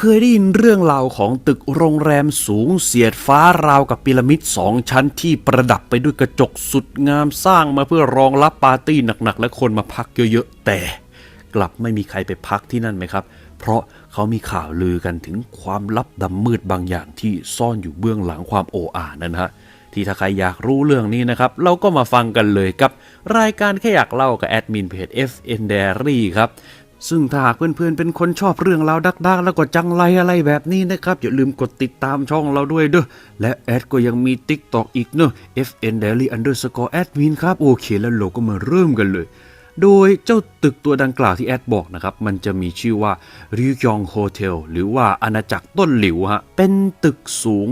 เคยได้ยินเรื่องราวของตึกโรงแรมสูงเสียดฟ้าราวกับพีระมิดสองชั้นที่ประดับไปด้วยกระจกสุดงามสร้างมาเพื่อรองรับปาร์ตี้หนักๆ และคนมาพักเยอะๆ แต่กลับไม่มีใครไปพักที่นั่นไหมครับ เพราะเขามีข่าวลือกันถึงความลับดำมืดบางอย่างที่ซ่อนอยู่เบื้องหลังความโอ้อานั่นฮะที่ถ้าใครอยากรู้เรื่องนี้นะครับ เราก็มาฟังกันเลยกับ รายการแค่อยากเล่ากับแอดมินเพจ FN Diary ครับ ซึ่งถ้าหากเพื่อนๆเป็นคนชอบเรื่องราวดักๆ แล้วก็จังไรอะไรแบบนี้นะครับ อย่าลืมกดติดตามช่องเราด้วยเด้อและแอดก็ยังมี TikTok อีกเนอะ fn daily underscore admin ครับ โอเคแล้วเราก็มาเริ่มกันเลย โดยเจ้าตึกตัวดังกล่าวที่แอดบอกนะครับ มันจะมีชื่อว่าริวยองโฮเทลหรือว่าอาณาจักรต้นหลิวฮะ เป็นตึกสูง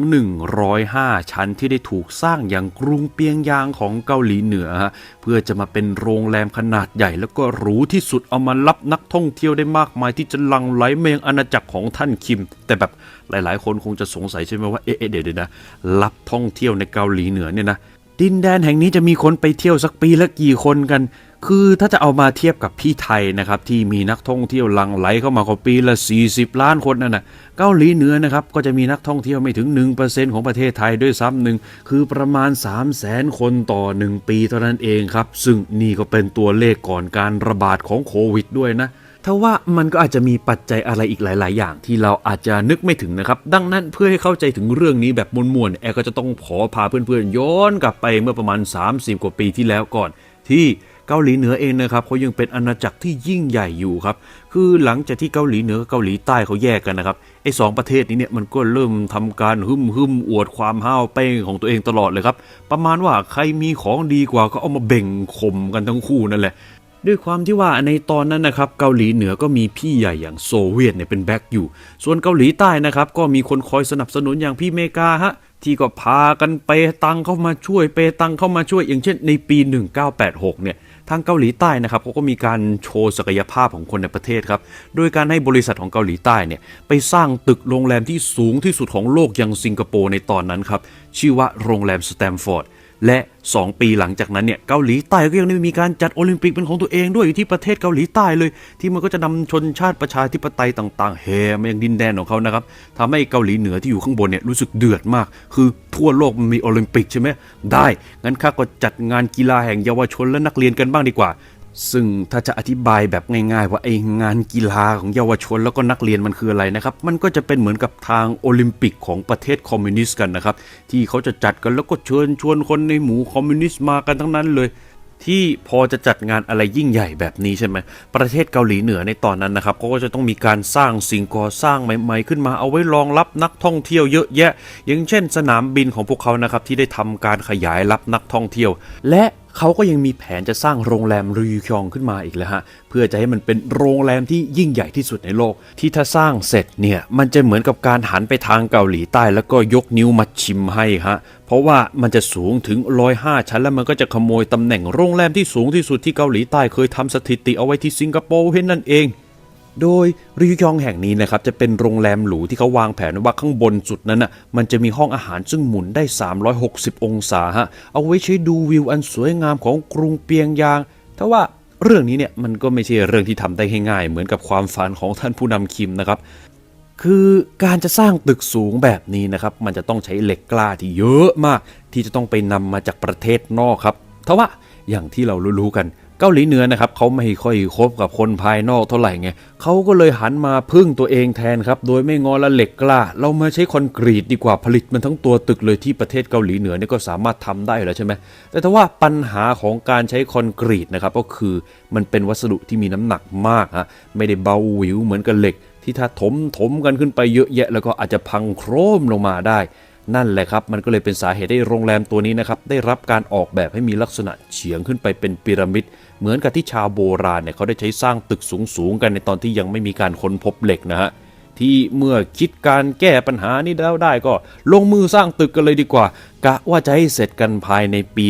105 ชั้นที่ได้ถูกสร้างอย่างกรุงเปียงยางของเกาหลีเหนือฮะ เพื่อจะมาเป็นโรงแรมขนาดใหญ่ แล้วก็หรูที่สุดเอามารับนักท่องเที่ยวได้มากมายที่จะลังไหลมายังอาณาจักรของท่านคิม แต่แบบหลายๆ คนคงจะสงสัยใช่ไหมว่าเอ๊ะเอ๊ะเดี๋ยวเดี๋ยวนะรับท่องเที่ยวในเกาหลีเหนือเนี่ยนะ ดินแดนแห่งนี้จะมีคนไปเที่ยวสักปีละกี่คนกัน คือถ้าจะเอามาเทียบกับพี่ไทยนะครับที่มีนักท่องเที่ยวหลังไหลเข้ามากว่าปีละ 40 ล้านคนนั่นนะเกาหลีเหนือนะครับก็จะมีนักท่องเที่ยวไม่ถึง 1%ของประเทศไทยด้วยซ้ำหนึ่งคือประมาณ 3 0 0แสนคนต่อ 1 ปีเท่านั้นเองครับ ซึ่งนี่ก็เป็นตัวเลขก่อนการระบาดของโควิดด้วยนะ ทว่ามันก็อาจจะมีปัจจัยอะไรอีกหลาย ๆ อย่าง ที่เราอาจจะนึกไม่ถึงนะครับ ดังนั้นเพื่อให้เข้าใจถึงเรื่องนี้แบบมวลๆแอร์ก็จะต้องขอพาเพื่อน ๆ ย้อนกลับไปเมื่อประมาณ 30 กว่าปีที่แล้วก่อน ที่เกาหลีเหนือเองนะครับเขายังเป็นอาณาจักรที่ยิ่งใหญ่อยู่ครับ คือหลังจากที่เกาหลีเหนือกับเกาหลีใต้เขาแยกกันนะครับไอ้สองประเทศนี้เนี่ยมันก็เริ่มทำการหึมหึมอวดความห้าวเป้งของตัวเองตลอดเลยครับ ประมาณว่าใครมีของดีกว่าก็เอามาเบ่งข่มกันทั้งคู่นั่นแหละ ด้วยความที่ว่าในตอนนั้นนะครับเกาหลีเหนือก็มีพี่ใหญ่อย่างโซเวียตเนี่ยเป็นแบ็คอยู่ ส่วนเกาหลีใต้นะครับก็มีคนคอยสนับสนุนอย่างพี่เมกาฮะที่ก็พากันเปตังเข้ามาช่วย เปตังเข้ามาช่วย อย่างเช่นในปี 1986 เนี่ยทางเกาหลีใต้นะครับเขาก็มีการโชว์ศักยภาพของคนในประเทศครับโดยการให้บริษัทของเกาหลีใต้เนี่ยไปสร้างตึกโรงแรมที่สูงที่สุดของโลกอย่างสิงคโปร์ในตอนนั้นครับชื่อว่าโรงแรมสแตมฟอร์ด และ 2 ปีหลังจากนั้นเนี่ยเกาหลีใต้ก็ยังได้มีการจัดโอลิมปิกเป็นของตัวเองด้วยอยู่ที่ประเทศเกาหลีใต้เลย ที่มันก็จะนำชนชาติประชาธิปไตยต่าง ๆแห่มายังดินแดนของเขานะครับทำให้เกาหลีเหนือที่อยู่ข้างบนเนี่ยรู้สึกเดือดมาก คือทั่วโลกมันมีโอลิมปิกใช่ไหมได้งั้นข้าก็จัดงานกีฬาแห่งเยาวชนและนักเรียนกันบ้างดีกว่า ซึ่งถ้าจะอธิบายแบบง่ายๆ ว่าไองานกีฬาของเยาวชนแล้วก็นักเรียนมันคืออะไรนะครับ มันก็จะเป็นเหมือนกับทางโอลิมปิกของประเทศคอมมิวนิสต์กันนะครับ ที่เขาจะจัดกันแล้วก็เชิญชวนคนในหมู่คอมมิวนิสต์มากันทั้งนั้นเลย ที่พอจะจัดงานอะไรยิ่งใหญ่แบบนี้ใช่ไหมประเทศเกาหลีเหนือในตอนนั้นนะครับเขาก็จะต้องมีการสร้างสิ่งก่อสร้างใหม่ ๆ ขึ้นมาเอาไว้รองรับนักท่องเที่ยวเยอะแยะ อย่างเช่น สนามบินของพวกเขานะครับที่ได้ทำการขยายรับนักท่องเที่ยว และ เขาก็ยังมีแผนจะสร้างโรงแรมรีคยองขึ้นมาอีกแล้วฮะ เพื่อจะให้มันเป็นโรงแรมที่ยิ่งใหญ่ที่สุดในโลก ที่ถ้าสร้างเสร็จเนี่ย มันจะเหมือนกับการหันไปทางเกาหลีใต้ แล้วก็ยกนิ้วมาชิมให้ฮะ เพราะว่ามันจะสูงถึง 105 ชั้น แล้วมันก็จะขโมยตำแหน่งโรงแรมที่สูงที่สุดที่เกาหลีใต้เคยทำสถิติเอาไว้ที่สิงคโปร์เห็นนั่นเอง โดยริวยองแห่งนี้นะครับจะเป็นโรงแรมหรูที่เขาวางแผนว่าข้างบนสุดนั้นน่ะมันจะมีห้องอาหารซึ่งหมุนได้ 360 องศาฮะเอาไว้ใช้ดูวิวอันสวยงามของกรุงเปียงยางถ้าว่าเรื่องนี้เนี่ยมันก็ไม่ใช่เรื่องที่ทำได้ง่ายๆเหมือนกับความฝันของท่านผู้นำคิมนะครับคือการจะสร้างตึกสูงแบบนี้นะครับมันจะต้องใช้เหล็กกล้าที่เยอะมาก ที่จะต้องไปนำมาจากประเทศนอกครับทว่าอย่างที่เรารู้ๆกัน เกาหลีเหนือนะครับเขาไม่ค่อยคบกับคนภายนอกเท่าไหร่ไงเขาก็เลยหันมาพึ่งตัวเองแทนครับ โดยไม่งอละเหล็กกล้า เรามาใช้คอนกรีตดีกว่าผลิตมันทั้งตัวตึกเลยที่ประเทศเกาหลีเหนือเนี่ยก็สามารถทำได้แล้วใช่ไหมแต่ถ้าว่าปัญหาของการใช้คอนกรีตนะครับก็คือมันเป็นวัสดุที่มีน้ำหนักมากฮะไม่ได้เบาหวิวเหมือนกับเหล็ก ที่ถ้าถมถมกันขึ้นไปเยอะแยะ แล้วก็อาจจะพังโครมลงมาได้นั่นแหละครับ มันก็เลยเป็นสาเหตุให้โรงแรมตัวนี้นะครับ ได้รับการออกแบบให้มีลักษณะเฉียงขึ้นไปเป็นพีระมิด เหมือนกับที่ชาวโบราณเนี่ยเขาได้ใช้สร้างตึกสูงๆกันในตอนที่ยังไม่มีการค้นพบเหล็กนะฮะที่เมื่อคิดการแก้ปัญหานี้แล้วได้ก็ลงมือสร้างตึกกันเลยดีกว่า กะว่าจะให้เสร็จกันภายในปี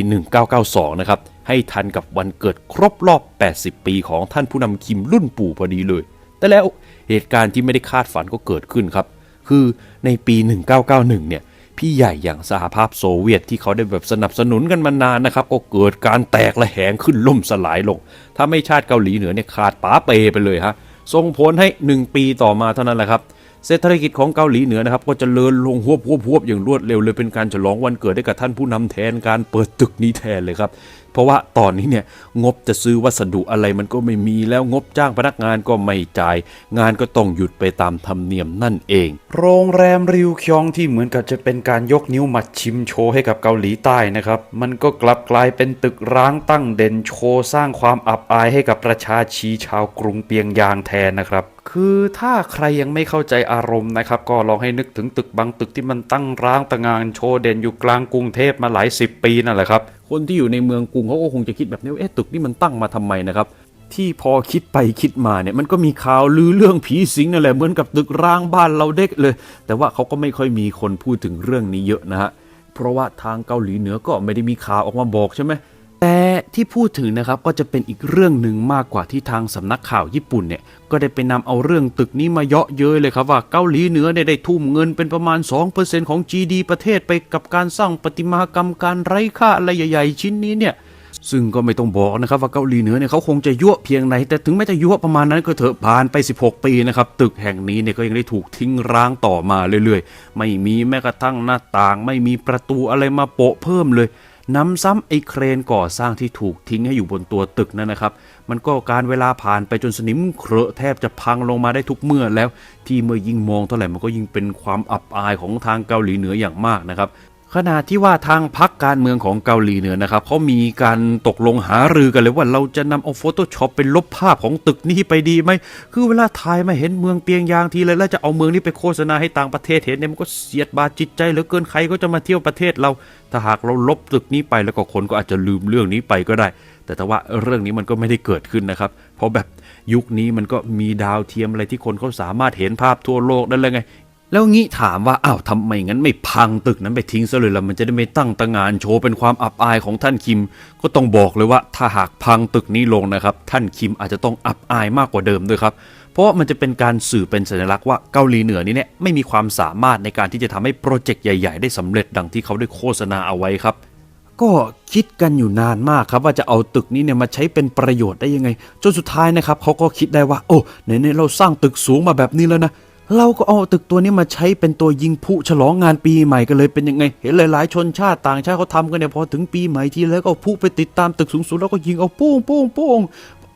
1992 นะครับ ให้ทันกับวันเกิดครบรอบ 80 ปีของท่านผู้นำคิมรุ่นปู่พอดีเลย แต่แล้วเหตุการณ์ที่ไม่ได้คาดฝันก็เกิดขึ้นครับ คือในปี 1991 เนี่ย พี่ใหญ่อย่างสหภาพโซเวียตที่เขาได้แบบสนับสนุนกันมานานนะครับ ก็เกิดการแตกระแหงขึ้นล่มสลายลง ถ้าไม่ชาติเกาหลีเหนือเนี่ยขาดป๋าเปไปเลยฮะส่งผลให้ 1 ปีต่อมาเท่านั้นแหละครับเศรษฐกิจของเกาหลีเหนือนะครับ ก็จเจริญลงหวบหวบหวบอย่างรวดเร็วเลยเป็นการฉลองวันเกิดให้กับท่านผู้นำแทนการเปิดตึกนี้แทนเลยครับ เพราะว่าตอนนี้เนี่ยงบจะซื้อวัสดุอะไรมันก็ไม่มีแล้วงบจ้างพนักงานก็ไม่จ่าย งานก็ต้องหยุดไปตามธรรมเนียมนั่นเอง โรงแรมริวคยองที่เหมือนกับจะเป็นการยกนิ้วมาชิมโชว์ให้กับเกาหลีใต้นะครับ มันก็กลับกลายเป็นตึกร้างตั้งเด่นโชว์สร้างความอับอายให้กับประชาชีชาวกรุงเปียงยางแทนนะครับคือถ้าใครยังไม่เข้าใจอารมณ์นะครับ ก็ลองให้นึกถึงตึกบางตึกที่มันตั้งร้างตะงานโชว์เด่นอยู่กลางกรุงเทพมาหลายสิบปีนั่นแหละครับ คนที่อยู่ในเมืองกรุงเขาก็คงจะคิดแบบนี้ว่าเอ๊ะตึกนี่มันตั้งมาทำไมนะครับ ที่พอคิดไปคิดมาเนี่ยมันก็มีข่าวลือเรื่องผีสิงนั่นแหละเหมือนกับตึกร้างบ้านเราเด็กเลย แต่ว่าเขาก็ไม่ค่อยมีคนพูดถึงเรื่องนี้เยอะนะฮะเพราะว่าทางเกาหลีเหนือก็ไม่ได้มีข่าวออกมาบอกใช่ไหม แต่ที่พูดถึงนะครับก็จะเป็นอีกเรื่องหนึ่งมากกว่าที่ทางสำนักข่าวญี่ปุ่นเนี่ยก็ได้ไปนำเอาเรื่องตึกนี้มาเยาะเย้ยเลยครับว่าเกาหลีเหนือเนี่ยได้ทุ่มเงินเป็นประมาณ 2%ของ GD ประเทศไปกับการสร้างประติมากรรมการไร้ค่าอะไรใหญ่ๆ ชิ้นนี้เนี่ยซึ่งก็ไม่ต้องบอกนะครับว่าเกาหลีเหนือเนี่ยเขาคงจะยั่วเพียงไหนแต่ถึงแม้จะยั่วประมาณนั้นก็เถอะผ่านไป 16 ปีนะครับตึกแห่งนี้เนี่ยก็ยังได้ถูกทิ้งร้างต่อมาเรื่อยๆ ไม่มีแม้กระทั่งหน้าต่าง ไม่มีประตูอะไรมาโปะเพิ่มเลย น้ำซ้ำไอ้เครนก่อสร้างที่ถูกทิ้งให้อยู่บนตัวตึกนั่นนะครับ มันก็การเวลาผ่านไปจนสนิมเครอะแทบจะพังลงมาได้ทุกเมื่อแล้ว ที่เมื่อยิ่งมองเท่าไหร่มันก็ยิ่งเป็นความอับอายของทางเกาหลีเหนืออย่างมากนะครับ ขณะที่ว่าทางพักการเมืองของเกาหลีเหนือนะครับเขามีการตกลงหารือกันเลยว่าเราจะนำเอา Photoshop เป็นลบภาพของตึกนี้ไปดีไหม คือเวลาถ่ายมาเห็นเมืองเปียงยางทีเลยแล้วจะเอาเมืองนี้ไปโฆษณาให้ต่างประเทศเห็นเนี่ยมันก็เสียดบาดจิตใจเหลือเกินใครก็จะมาเที่ยวประเทศเรา ถ้าหากเราลบตึกนี้ไปแล้วก็คนก็อาจจะลืมเรื่องนี้ไปก็ได้ แต่แต่ว่าเรื่องนี้มันก็ไม่ได้เกิดขึ้นนะครับ เพราะแบบยุคนี้มันก็มีดาวเทียมอะไรที่คนเขาสามารถเห็นภาพทั่วโลกได้เลยไง แล้วงี้ถามว่าอ้าวทำไมงั้นไม่พังตึกนั้นไปทิ้งซะเลยล่ะมันจะได้ไม่ตั้งตางานโชว์เป็นความอับอายของท่านคิม ก็ต้องบอกเลยว่าถ้าหากพังตึกนี้ลงนะครับ ท่านคิมอาจจะต้องอับอายมากกว่าเดิมด้วยครับ เพราะว่ามันจะเป็นการสื่อเป็นสัญลักษณ์ว่าเกาหลีเหนือนี้เนี่ยไม่มีความสามารถในการที่จะทำให้โปรเจกต์ใหญ่ ๆ ได้สำเร็จดังที่เขาได้โฆษณาเอาไว้ครับก็คิดกันอยู่นานมากครับ ว่าจะเอาตึกนี้เนี่ยมาใช้เป็นประโยชน์ได้ยังไงจนสุดท้ายนะครับเขาก็คิดได้ว่า โอ้ไหนๆเราสร้างตึกสูงมาแบบนี้แล้วนะ เราก็เอาตึกตัวนี้มาใช้เป็นตัวยิงผุฉลองงานปีใหม่กันเลยเป็นยังไง เห็นหลายๆ ชนชาติต่างชาติเขาทำกันเนี่ยพอถึงปีใหม่ทีแล้วก็เอาผุไปติดตามตึกสูงๆแล้วก็ยิงเอาปุ้งปุ้งปุ้ง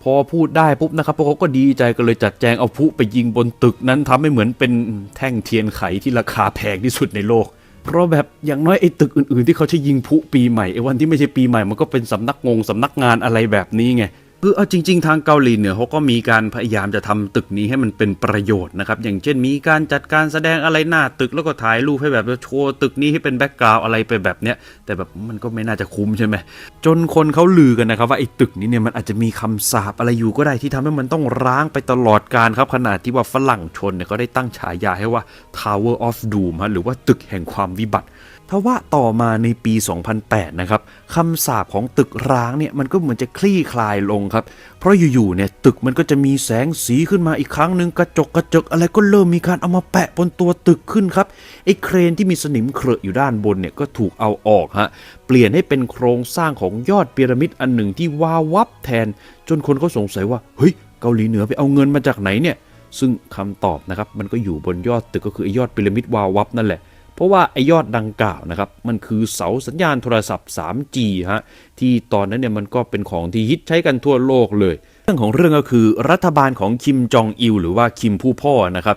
พอพูดได้ปุ๊บนะครับพวกเขาก็ดีใจกันเลยจัดแจงเอาผุไปยิงบนตึกนั้นทำให้เหมือนเป็นแท่งเทียนไขที่ราคาแพงที่สุดในโลก เพราะแบบอย่างน้อยไอ้ตึกอื่นๆ ที่เขาใช้ยิงพลุปีใหม่ไอ้วันที่ไม่ใช่ปีใหม่มันก็เป็นสำนักงงสำนักงานอะไรแบบนี้ไง คือเอาจริง ๆ ทางเกาหลีเหนือเขาก็มีการพยายามจะทำตึกนี้ให้มันเป็นประโยชน์นะครับ อย่างเช่นมีการจัดการแสดงอะไรหน้าตึกแล้วก็ถ่ายรูปให้แบบโชว์ตึกนี้ให้เป็นแบ็กกราวอะไรไปแบบเนี้ยแต่แบบมันก็ไม่น่าจะคุ้มใช่ไหมจนคนเขาลือกันนะครับ ว่าไอ้ตึกนี้เนี่ยมันอาจจะมีคำสาปอะไรอยู่ก็ได้ที่ทำให้มันต้องร้างไปตลอดการครับขนาดที่ว่าฝรั่งชนเนี่ยเขาได้ตั้งฉายาให้ว่า Tower of Doom ฮะหรือว่าตึกแห่งความวิบัติ ทว่าต่อมาในปี 2008 นะครับคำสาปของตึกร้างเนี่ยมันก็เหมือนจะคลี่คลายลงครับ เพราะอยู่ๆเนี่ยตึกมันก็จะมีแสงสีขึ้นมาอีกครั้งหนึ่งกระจกกระจกอะไรก็เริ่มมีการเอามาแปะบนตัวตึกขึ้นครับไอ้เครนที่มีสนิมเครอะอยู่ด้านบนเนี่ยก็ถูกเอาออกฮะเปลี่ยนให้เป็นโครงสร้างของยอดพีระมิดอันหนึ่งที่วาววับแทน จนคนเขาสงสัยว่าเฮ้ยเกาหลีเหนือไปเอาเงินมาจากไหนเนี่ยซึ่งคำตอบนะครับมันก็อยู่บนยอดตึกก็คือไอ้ยอดพีระมิดวาววับนั่นแหละ เพราะว่าไอยอดดังกล่าวนะครับมันคือเสาสัญญาณโทรศัพท์ 3G ฮะที่ตอนนั้นเนี่ยมันก็เป็นของที่ฮิตใช้กันทั่วโลกเลย เรื่องของเรื่องก็คือรัฐบาลของคิมจองอิลหรือว่าคิมผู้พ่อนะครับ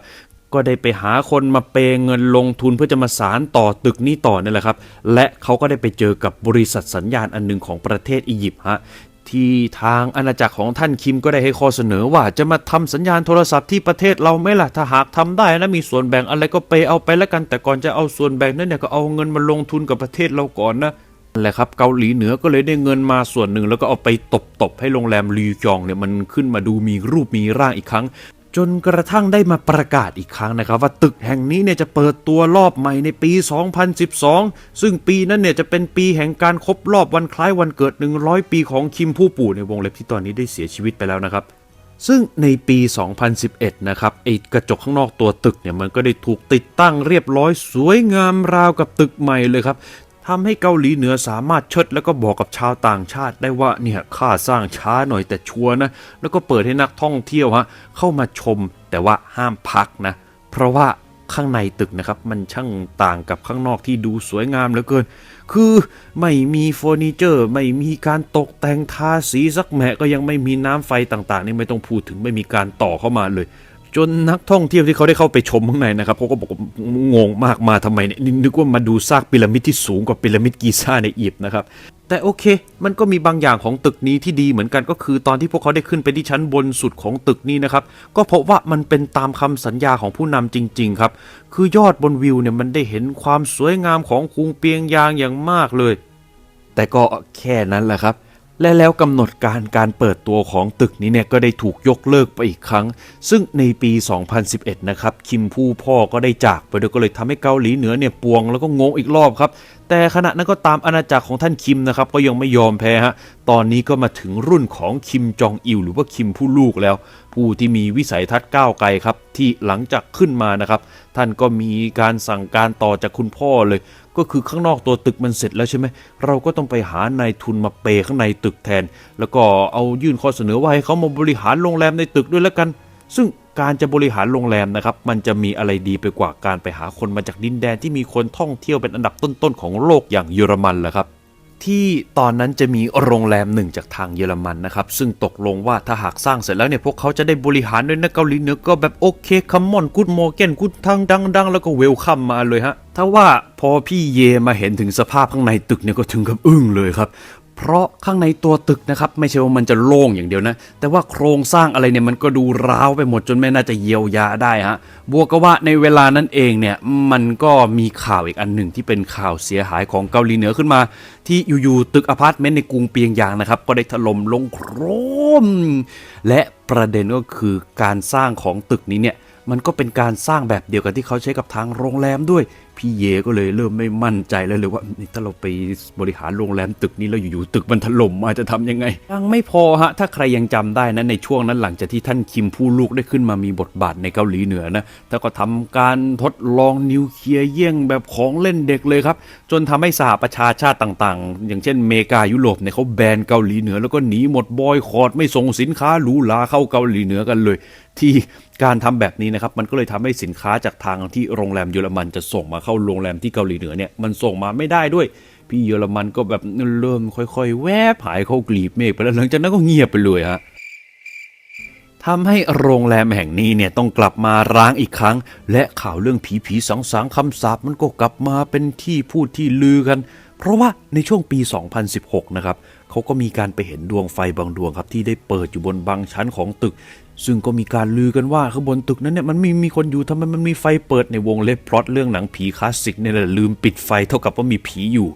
ก็ได้ไปหาคนมาเปยเงินลงทุนเพื่อจะมาสารต่อตึกนี้ต่อนั่แหละครับ และเขาก็ได้ไปเจอกับบริษัทสัญญาณอันหนึ่งของประเทศอียิปต์ฮะ ที่ทางอาณาจักรของท่านคิมก็ได้ให้ข้อเสนอว่าจะมาทำสัญญาณโทรศัพท์ที่ประเทศเราไหม่ล่ะถ้าหากทำได้นะมีส่วนแบ่งอะไรก็ไปเอาไปแล้วกัน แต่ก่อนจะเอาส่วนแบ่งนั้นเนี่ยก็เอาเงินมาลงทุนกับประเทศเราก่อนนะนั่นแหละครับเกาหลีเหนือก็เลยได้เงินมาส่วนหนึ่ง แล้วก็เอาไปตบๆให้โรงแรมลีจองเนี่ยมันขึ้นมาดูมีรูปมีร่างอีกครั้ง จนกระทั่งได้มาประกาศอีกครั้งนะครับ ว่าตึกแห่งนี้เนี่ยจะเปิดตัวรอบใหม่ในปี 2012 ซึ่งปีนั้นเนี่ยจะเป็นปีแห่งการครบรอบวันคล้ายวันเกิด 100 ปีของคิมผู้ปู่ในวงเล็บที่ตอนนี้ได้เสียชีวิตไปแล้วนะครับ ซึ่งในปี 2011 นะครับไอ้กระจกข้างนอกตัวตึกเนี่ยมันก็ได้ถูกติดตั้งเรียบร้อยสวยงามราวกับตึกใหม่เลยครับ ทำให้เกาหลีเหนือสามารถเชิดแล้วก็บอกกับชาวต่างชาติได้ว่าเนี่ยค่าสร้างช้าหน่อยแต่ชัวนะ แล้วก็เปิดให้นักท่องเที่ยวฮะเข้ามาชมแต่ว่าห้ามพักนะ เพราะว่าข้างในตึกนะครับ มันช่างต่างกับข้างนอกที่ดูสวยงามเหลือเกิน คือไม่มีเฟอร์นิเจอร์ ไม่มีการตกแต่งทาสีสักแมะก็ยังไม่มีน้ำไฟต่างๆ นี่ไม่ต้องพูดถึงไม่มีการต่อเข้ามาเลย จนนักท่องเที่ยวที่เขาได้เข้าไปชมข้างในนะครับเขาก็บอกว่างงมากมาทำไมเนี่ยนึกว่ามาดูซากพีระมิดที่สูงกว่าพีระมิดกีซ่าในอียิปต์นะครับแต่โอเค มันก็มีบางอย่างของตึกนี้ที่ดีเหมือนกันก็คือตอนที่พวกเขาได้ขึ้นไปที่ชั้นบนสุดของตึกนี้นะครับ ก็พราะว่ามันเป็นตามคำสัญญาของผู้นำจริง ๆ ครับ คือยอดบนวิวเนี่ยมันได้เห็นความสวยงามของคุงเปียงยางอย่างมากเลย แต่ก็แค่นั้นแหละครับ และแล้วกำหนดการการเปิดตัวของตึกนี้เนี่ยก็ได้ถูกยกเลิกไปอีกครั้ง ซึ่งในปี 2011 นะครับ คิมผู้พ่อก็ได้จากไปด้วยก็เลยทำให้เกาหลีเหนือเนี่ยปวงแล้วก็งงอีกรอบครับ แต่ขณะนั้นก็ตามอาณาจักรของท่านคิมนะครับก็ยังไม่ยอมแพ้ฮะตอนนี้ก็มาถึงรุ่นของคิมจองอิลหรือว่าคิมผู้ลูกแล้ว ผู้ที่มีวิสัยทัศน์ก้าวไกลครับที่หลังจากขึ้นมานะครับท่านก็มีการสั่งการต่อจากคุณพ่อเลย ก็คือข้างนอกตัวตึกมันเสร็จแล้วใช่ไหมเราก็ต้องไปหานายทุนมาเปย์ข้างในตึกแทน แล้วก็เอายื่นข้อเสนอว่าให้เขามาบริหารโรงแรมในตึกด้วยแล้วกัน ซึ่งการจะบริหารโรงแรมนะครับ มันจะมีอะไรดีไปกว่าการไปหาคนมาจากดินแดนที่มีคนท่องเที่ยวเป็นอันดับต้นๆของโลกอย่างเยอรมันแหละครับ ที่ตอนนั้นจะมีโรงแรมหนึ่งจากทางเยอรมันนะครับ ซึ่งตกลงว่าถ้าหากสร้างเสร็จแล้วเนี่ยพวกเขาจะได้บริหารด้วยนะเกาหลีเหนือก็แบบโอเคคัมมอนกูดโมเกนกูดทางดังๆแล้วก็เวลคัมมาเลยฮะถ้าว่าพอพี่เยมาเห็นถึงสภาพข้างในตึกเนี่ยก็ถึงกับอึ้งเลยครับ เพราะข้างในตัวตึกนะครับไม่ใช่ว่ามันจะโล่งอย่างเดียวนะ แต่ว่าโครงสร้างอะไรเนี่ยมันก็ดูร้าวไปหมดจนไม่น่าจะเยียวยาได้ฮะบวกกับว่าในเวลานั้นเองเนี่ยมันก็มีข่าวอีกอันหนึ่งที่เป็นข่าวเสียหายของเกาหลีเหนือขึ้นมา ที่อยู่ๆตึกอพาร์ตเมนต์ในกรุงเปียงยางนะครับก็ได้ถล่มลงโครม และประเด็นก็คือการสร้างของตึกนี้เนี่ยมันก็เป็นการสร้างแบบเดียวกันที่เขาใช้กับทางโรงแรมด้วย พี่เยก็เลยเริ่มไม่มั่นใจแล้วเลยว่าถ้าเราไปบริหารโรงแรมตึกนี้แล้วอยู่ๆตึกมันถล่มมาจจะทำยังไงยังไม่พอฮะถ้าใครยังจำได้นะในช่วงนั้นหลังจากที่ท่านคิมผู้ลูกได้ขึ้นมามีบทบาทในเกาหลีเหนือนะแต่ก็ทำการทดลองนิวเคลียร์เยี่ยงแบบของเล่นเด็กเลยครับ จนทำให้สหประชาชาติต่างๆ อย่างเช่นเมกายุโรปเนี่ยเขาแบนเกาหลีเหนือ แล้วก็หนีหมดบอยคอรดไม่ส่งสินค้าหรูหราเข้าเกาหลีเหนือกันเลย ที่การทำแบบนี้นะครับมันก็เลยทำให้สินค้าจากทางที่โรงแรมเยอรมันจะส่งมาเข้าาโรงแรมที่เกาหลีเหนือเนี่ยมันส่งมาไม่ได้ด้วย พี่เยอรมันก็แบบเริ่มค่อยๆ แวบหายเข้ากลีบเมฆไปแล้วหลังจากนั้นก็เงียบไปเลยฮะทำให้โรงแรมแห่งนี้เนี่ยต้องกลับมาร้างอีกครั้ง และข่าวเรื่องผีผีสังสางคำสาปมันก็กลับมาเป็นที่พูดที่ลือกัน เพราะว่าในช่วงปี 2016 นะครับเขาก็มีการไปเห็นดวงไฟบางดวงครับที่ได้เปิดอยู่บนบางชั้นของตึกซึ่งก็มีการลือกันว่าข้างบนตึกนั้นเนี่ยมันม่มีคนอยู่ทำไมมันมีไฟเปิดในวงเล็บพล็อตเรื่องหนังผีคลาสสิกเนี่ยแหละลืมปิดไฟเท่ากับว่ามีผีอยู่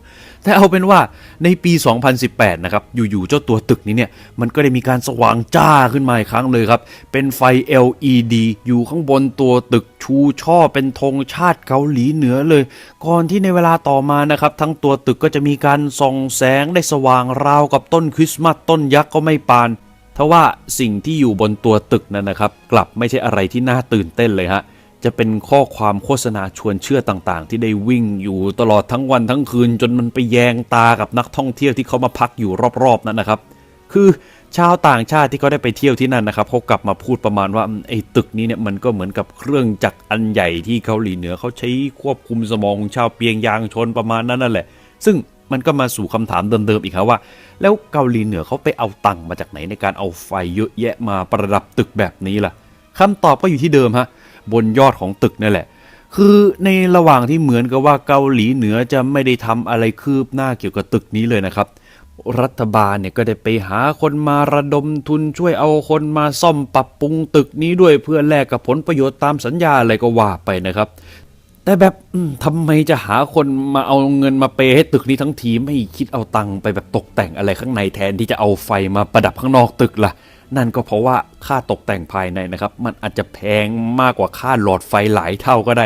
แต่เอาเป็นว่าในปี 2018 นะครับ อยู่ๆเจ้าตัวตึกนี้เนี่ย มันก็ได้มีการสว่างจ้าขึ้นมาอีกครั้งเลยครับ เป็นไฟ LED อยู่ข้างบนตัวตึกชูช่อเป็นธงชาติเกาหลีเหนือเลย ก่อนที่ในเวลาต่อมานะครับ ทั้งตัวตึกก็จะมีการส่องแสงได้สว่างราวกับต้นคริสต์มาสต้นยักษ์ก็ไม่ปาน ทว่าสิ่งที่อยู่บนตัวตึกนั้นนะครับ กลับไม่ใช่อะไรที่น่าตื่นเต้นเลยฮะจะเป็นข้อความโฆษณาชวนเชื่อต่างๆ ที่ได้วิ่งอยู่ตลอดทั้งวันทั้งคืน จนมันไปแยงตากับนักท่องเที่ยวที่เขามาพักอยู่รอบๆนั้นนะครับ คือชาวต่างชาติที่เขาได้ไปเที่ยวที่นั่นนะครับเขากลับมาพูดประมาณว่าไอ้ตึกนี้เนี่ยมันก็เหมือนกับเครื่องจักรอันใหญ่ที่เกาหลีเหนือเขาใช้ควบคุมสมองของชาวเปียงยางชนประมาณนั้นนั่นแหละ ซึ่ง มันก็มาสู่คำถามเดิมๆอีกครับว่า แล้วเกาหลีเหนือเขาไปเอาตังค์มาจากไหนในการเอาไฟเยอะแยะมาประดับตึกแบบนี้ล่ะคำตอบก็อยู่ที่เดิมฮะบนยอดของตึกนั่นแหละ คือในระหว่างที่เหมือนกับว่าเกาหลีเหนือจะไม่ได้ทำอะไรคืบหน้าเกี่ยวกับตึกนี้เลยนะครับรัฐบาลเนี่ยก็ได้ไปหาคนมาระดมทุนช่วยเอาคนมาซ่อมปรับปรุงตึกนี้ด้วยเพื่อแลกกับผลประโยชน์ตามสัญญาอะไรก็ว่าไปนะครับ แต่แบบทำไมจะหาคนมาเอาเงินมาเปย์ให้ตึกนี้ทั้งทีไม่คิดเอาตังค์ไปแบบตกแต่งอะไรข้างในแทนที่จะเอาไฟมาประดับข้างนอกตึกล่ะ นั่นก็เพราะว่าค่าตกแต่งภายในนะครับ มันอาจจะแพงมากกว่าค่าหลอดไฟหลายเท่าก็ได้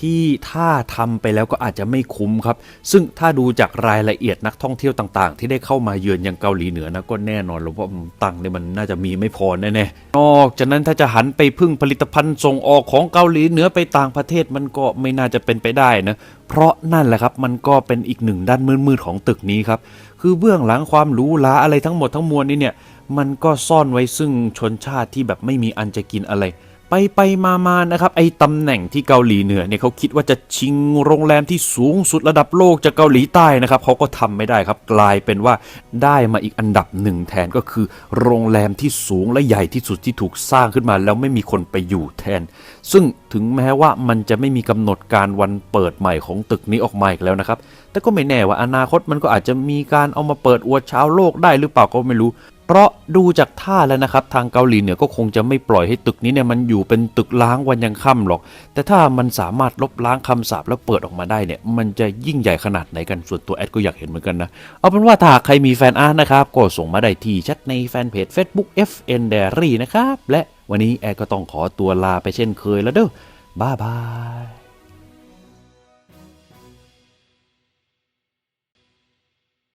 ที่ถ้าทำไปแล้วก็อาจจะไม่คุ้มครับ ซึ่งถ้าดูจากรายละเอียดนักท่องเที่ยวต่างๆ ที่ได้เข้ามาเยือนอยังเกาหลีเหนือนะก็แน่นอนเลยว่าตังค์เนี่ยมันน่าจะมีไม่พอแน่ๆนอกจากนั้นถ้าจะหันไปพึ่งผลิตภัณฑ์ส่งออกของเกาหลีเหนือไปต่างประเทศมันก็ไม่น่าจะเป็นไปได้นะเพราะนั่นแหละครับมันก็เป็นอีกหนึ่งด้านมืดๆของตึกนี้ครับคือเบื้องหลังความหรูหราอะไรทั้งหมดทั้งมวลนี้เนี่ยมันก็ซ่อนไว้ซึ่งชนชาติที่แบบไม่มีอันจะกินอะไร ไปไปมามานะครับไอ้ตำแหน่งที่เกาหลีเหนือเนี่ยเขาคิดว่าจะชิงโรงแรมที่สูงสุดระดับโลกจากเกาหลีใต้นะครับเขาก็ทำไม่ได้ครับกลายเป็นว่าได้มาอีกอันดับหนึ่งแทนก็คือ โรงแรมที่สูงและใหญ่ที่สุดที่ถูกสร้างขึ้นมา แล้วไม่มีคนไปอยู่แทน ซึ่งถึงแม้ว่ามันจะไม่มีกำหนดการวันเปิดใหม่ของตึกนี้ออกมาอีกแล้วนะครับแต่ก็ไม่แน่ว่าอนาคตมันก็อาจจะมีการเอามาเปิดอวดชาวโลกได้หรือเปล่าก็ไม่รู้ เพราะดูจากท่าแล้วนะครับ ทางเกาหลีเหนือก็คงจะไม่ปล่อยให้ตึกนี้เนี่ยมันอยู่เป็นตึกล้างวันยังค่ำหรอก แต่ถ้ามันสามารถลบล้างคำสาปแล้วเปิดออกมาได้เนี่ย มันจะยิ่งใหญ่ขนาดไหนกันส่วนตัวแอดก็อยากเห็นเหมือนกันนะ เอาเป็นว่าถ้าใครมีแฟนอาร์ตนะครับ ก็ส่งมาได้ที่แชทในแฟนเพจ Facebook FN Diary นะครับ และวันนี้แอดก็ต้องขอตัวลาไปเช่นเคยแล้วเด้อบ๊ายบาย